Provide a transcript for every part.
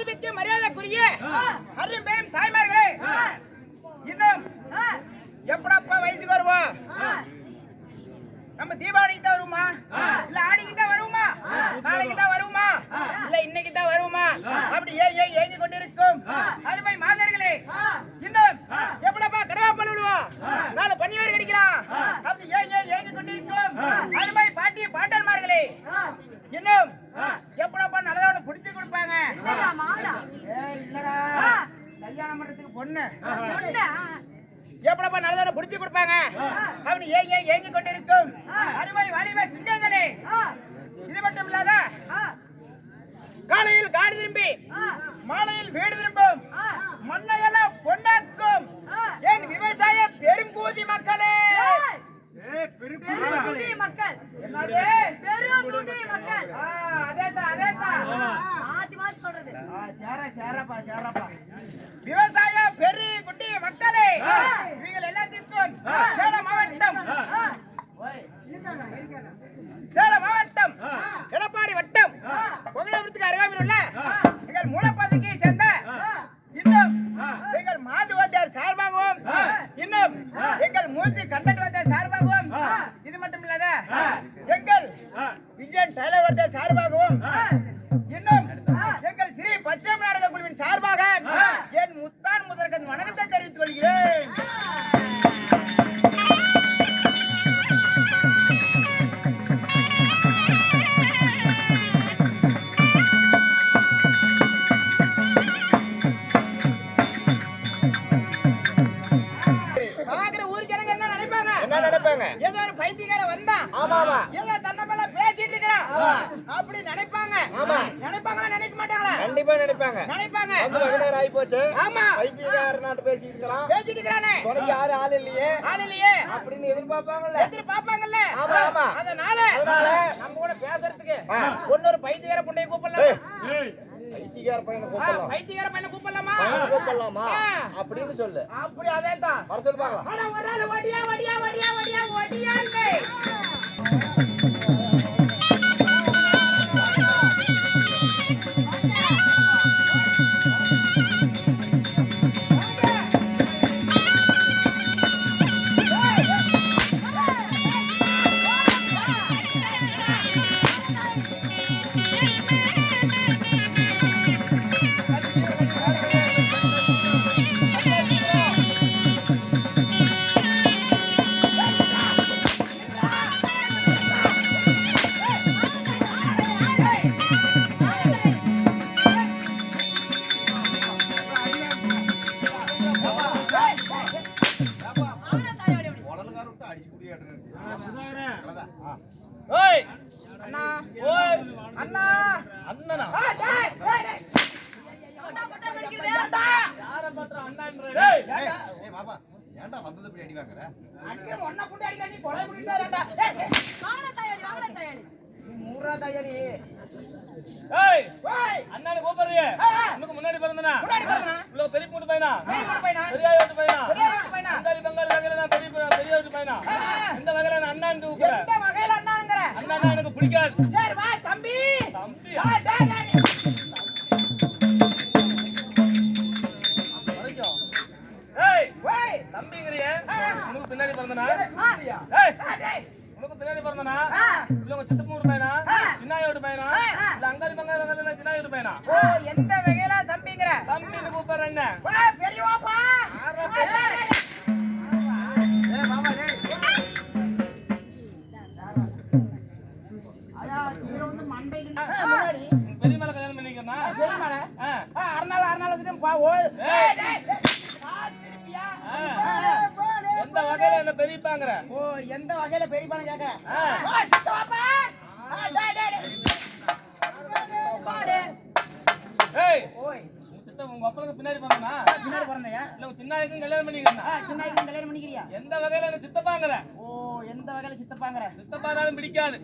மதிப்பிற்கு மரியாதைக்குரிய அருள் பெரும் தாய்மார்களே இன்னும் எப்படப்பா வயசுக்கு வருவோம் நம்ம தீபாவளிக்கு தான் வருமா இல்ல ஆடிக்கு தான் வருமா நாளைக்கு தான் வருமா இல்ல இன்னைக்கு தான் வருமா அப்படி ஏ ஏ ஏங்கி கொண்டிருக்கும் அருமை மாதர்களே இன்னும் எப்படப்பா கடவா பண்ணிடுவோம் நாலு பன்னிவேர் கிடைக்கலாம். அப்படி ஏ ஏ ஏங்கி கொண்டிருக்கும் அருமை பாட்டி பாட்டன்மார்களே இன்னும் எப்படப்பா நல்லதோட பிடிச்சு கொடுப்பாங்க ஏய், இல்லடா கல்யாணம் பண்றதுக்கு பொண்ணு எப்படப்பா நல்லதோட பிடிச்சு கொடுப்பாங்க? அவனு ஏன் ஏங்கி கொண்டிருக்கும்? அருமை வாலிப சிங்கங்களே இது மட்டும் இல்லாத? காலையில் காடு திரும்பி மாலையில் வீடு திரும்பும் மண்ணையெல்லாம் பொன்னாக்கும். என் விவசாய பெருங்கூதி மக்களே. மக்கள். என்னது? விவசாய பெரு குட்டி மக்களே இவங்கள் எல்லாத்திற்கும் சேலம் மாவட்டம். சேலம் மாவட்டம் எடப்பாடி வட்டம் பொங்கலபுரத்துக்கு அருகாமையில் உள்ள எங்கள் மூலப்பகுதியை சேர்ந்த இன்னும் எங்கள் மாது வாத்தியார் சார்பாகவும் இன்னும் எங்கள் மூர்த்தி கண்டட் வாத்தியார் சார்பாகவும் இது மட்டும் இல்லாத எங்கள் விஜயன் டெய்லர் வாத்தியார் சார்பாகவும் என்ன நினைப்பாங்க? ஏதோ ஒரு பைத்தியக்காரன் வந்தான் ஆமா ஆமா. ஏதோ தன்னை மேல பேசிட்டு இருக்கிறான். அப்படி நினைப்பாங்க. ஆமா. நினைப்பாங்களா நினைக்க மாட்டாங்களா? கண்டிப்பா நினைப்பாங்க. நினைப்பாங்க. வந்து வெகு நேரம் ஆகி போச்சு ஆமா. வைத்தியக்கார நாட்டு பேசிட்டு இருக்கிறான். பேசிட்டு இருக்கிறானே. துணைக்கு யாரும் ஆள் இல்லையே. ஆள் இல்லையே. அப்படின்னு எதிர்பார்ப்பாங்கல்ல. எதிர்பார்ப்பாங்கல்ல. ஆமா, ஆமா. அதனால அதனால நம்ம கூட பேசுறதுக்கு. ஒன்னொரு பைத்தியக்கார புண்டைய கூப்பிடலாமா? வைத்தியக்கார பையனை கூப்பிடலாம். பைத்தியக்கார பையனை கூப்பிடலாமா? பையனை கூப்பிடலாமா. அப்படின்னு சொல்லு. அப்படி அதே தான் வர சொல்லு பார்க்கலாம். ஆனா ஒரு ஆள் வடியா வடியா வடியா வடியா வடியான்ட்டு ஓய் அண்ணா. ஓய் அண்ணா. அண்ணனா? ஆ, டேய், டேய், டேய். கொட்டா கொட்டா நடிக்கிறது ஏன்டா? டேய் ஏன்டா வந்தது இப்படி அடி வாங்குற? அடிக்கிற ஒண்ணை புண்டி அடிக்க நீ கொலை புடிட்டு வரேன்டா. டேய், டேய். வாங்கடா தயாரி வாங்கடா தயாரி நீ மூரா ஏய் ஓய், அண்ணனை கூப்பிடுறியே. உனக்கு முன்னாடி பிறந்தனா முன்னாடி பெரிய மூட்டு பையனா பெரிய மூட்டு பையனா? பெரிய வீட்டு பையனா பெரிய வீட்டு பையனா? பெங்காலி பெங்காலி வகையில நான் பெரிய பெரிய வீட்டு பையனா ஆ, ஆ. இந்த வகையில நான் அண்ணான்னு கூப்பிடுறேன் எந்த வகையில அண்ணாங்கிற? அண்ணா எனக்கு பிடிக்காது சரி, வா, தம்பி. தம்பி ஆ, டேய், டேய். ஏய் தம்பிங்கிறியே. உனக்கு பின்னாடி பிறந்தனா. ஏய் ஆ, டேய். உனக்கு பின்னாடி பிறந்தனா ஆ. இல்ல உங்க சித்தப்பா வீட்டு பையனா ஆ. சின்னாய வீட்டு பையனா அங்காளி பங்காளி வகையில பையனா ஓ, எந்த வகையில தம்பிங்கிற? தம்பின்னு கூப்பிடுறேன் என்ன வா, பெரியவாப்பா. ஆறா, ஆ, டேய், டேய், டேய். அதான், கீழே வந்து மண்டைக்கு- ஆ, முன்னாடி. பெரிய மேல கல்யாணம் பண்ணிக்கிறனா பெரியம்மாள? ஆ ஆ, அரணாள், அரணாள் வந்துட்டு பா, ஓ. டேய், டேய், டேய். ஆ, திருப்பியா? ஆ. ஆ, போடு, எந்த வகையில என்ன பெரியப்பாங்கிற ஓ எந்த வகையில பெரியப்பான்னு கேக்குறேன் பின்னாடி பிறந்தனா பின்னாடி பிறந்தையா? இல்ல கல்யாணம் பண்ணிக்கிறனா ஆ, சின்ன வயசுல கல்யாணம் பண்ணிக்கிறியா? எந்த வகையில என்ன சித்தப்பாங்கிற ஓ, எந்த வகையில சித்தப்பாங்கிற? சித்தப்பானாலும் பிடிக்காது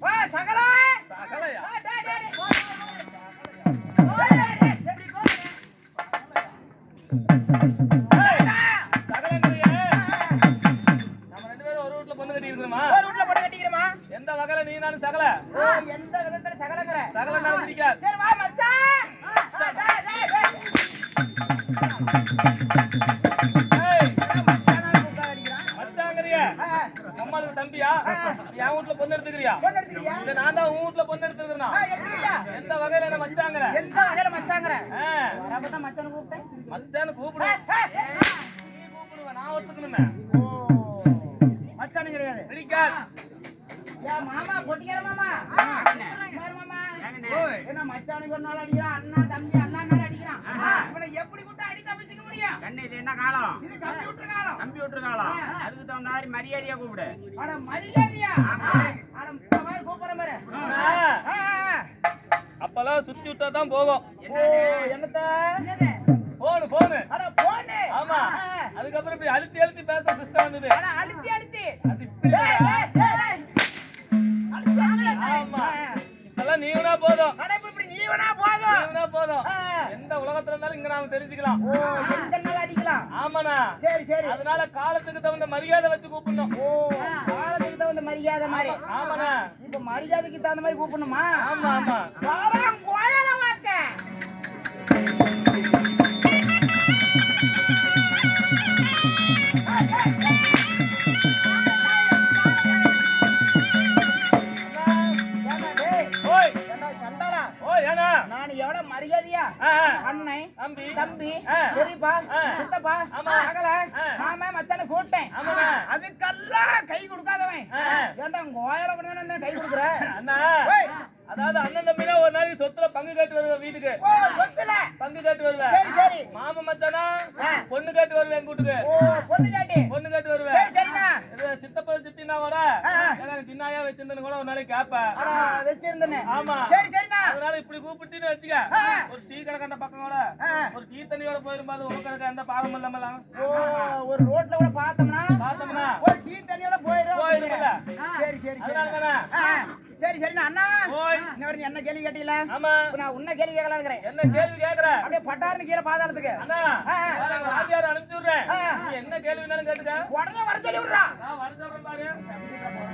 வா, சகலா. சகலையா எப்படி கட்டிக்கிறோமா? எந்த வகையில நீ நானும் சகல எந்த விதத்துல சகலங்கிற? சகலனாலும் பிடிக்காது சரி, வா, மச்சான். ஆ, டேய், ஏய், மச்சானான்னு கூப்பிட்டா அடிக்கிறான். மச்சாங்கறியா ஆ, அம்மாளுக்கு தம்பியா? என் வீட்ல பொண்ணு எடுத்துக்கிறியா? நான் தான் உன் வீட்ல பொண்ணு எடுத்துக்கிறேன்? எந்த வகையில என்ன மச்சாங்கற? எந்த வகையில மச்சாங்கற? மச்சானை கூப்பிட்டேன். மச்சான்னு கூப்பிடு. ஏய், ஏய், ஏய். நீ கூப்பிடுவ நான் ஒத்துக்கணுமே. ஓ, மச்சானு கிடையாது. பிடிக்காது. மாமா பொட்டிக்கார மாமா. என்ன மச்சானுக்கு ஒரு நாள் அடிக்கிறான் அண்ணா தம்பி அண்ணா மேல அடிக்கிறான் இவனை எப்படி கூட்ட அடி தப்பிச்சுக்க முடியும் கண்ணு இது என்ன காலம் இது கம்ப்யூட்டர் காலம் அதுக்கு தகுந்த மாதிரி மரியாதையா கூப்பிடு. அட மரியாதையா? இந்த மாதிரி கூப்பிடுற ஆ. அப்பெல்லாம் சுத்தி விட்டா தான் போகும் ஓ, என்னத்த? போனு போனு. அட போனு. ஆமா. அதுக்கப்புறம் இப்படி அழுத்தி அழுத்தி பேச சிஸ்டம் வந்தது. அட அழுத்தி அழுத்தி. அது இப்படி. ஆமா. ஆ. இப்பெல்லாம் நீ வேணா போதும். அட இப்ப இப்படி நீ வேணா நீ போதும் வேணா போதும். எந்த உலகத்துல இருந்தாலும் இங்க நாம தெரிஞ்சுக்கலாம். சரி சரி. அதனால காலத்துக்கு தகுந்த மரியாதை வச்சு கூப்பிடணும். ஓ காலத்துக்கு தகுந்த மரியாதை மாதிரி. ஆமாண்ணா இப்ப மரியாதைக்கு தகுந்த மாதிரி கூப்பிடணுமா? ஆமா ஆமா. கோயில வாக்க தம்பி. பெரியப்பா. சித்தப்பா. மகள. மாமா மச்சான கூட்டேன். அதுக்கெல்லாம் கை கொடுக்காதவன். ஏன்டா கூட கை கொடுக்குற அண்ணா அதாவது அண்ணன் தம்பினா ஒரு நாளைக்கு சொத்துல பங்கு கேட்டு வருவேன் வீட்டுக்கு சொத்துல பங்கு கேட்டு வருவேன் சரி சரி மாமா மச்சானா ஆ. பொண்ணு கேட்டு வருவேன் ஓ பொண்ணு காட்டி பொண்ணு கேட்டு வருவேன் சித்தப்பா சித்தினா. எனக்கு சின்னாயா வச்சிருந்தேன்னு கூட ஒரு நாளைக்கு கேட்பேன் ஆ, வச்சிருந்தேனே. ஆமா. சரி சரிண்ணா. அதனால இப்படி கூப்பிட்டுன்னு வச்சுக்க. ஒரு டீ கடை கண்ட பக்கம் கூட. ஒரு டீ தண்ணியோட போயிருப்பாது உங்களுக்கு எந்த பாவம் இல்லாமலாம் ஓ ஒரு ரோட்ல கூட பார்த்தோம்னா பார்த்தோம்னா ஒரு டீ தண்ணியோட போயிடும் சரி சரி அதனால தானே? சரி சரி அண்ணா. என்ன கேள்வி கேட்டீங்கள? ஆமா. நான் உன்ன கேள்வி கேட்கலாம் இருக்கிறேன். என்ன கேள்வி கேக்குறேன் அப்படியே பட்டாரன் கீழே பாதாளத்துக்கு. அண்ணா ராஜியார் அனுப்பிச்சு விடுறேன் என்ன கேள்வினாலும் கேட்டுக்க. உடனே வர சொல்லி விடுறா வர சொல்றேன்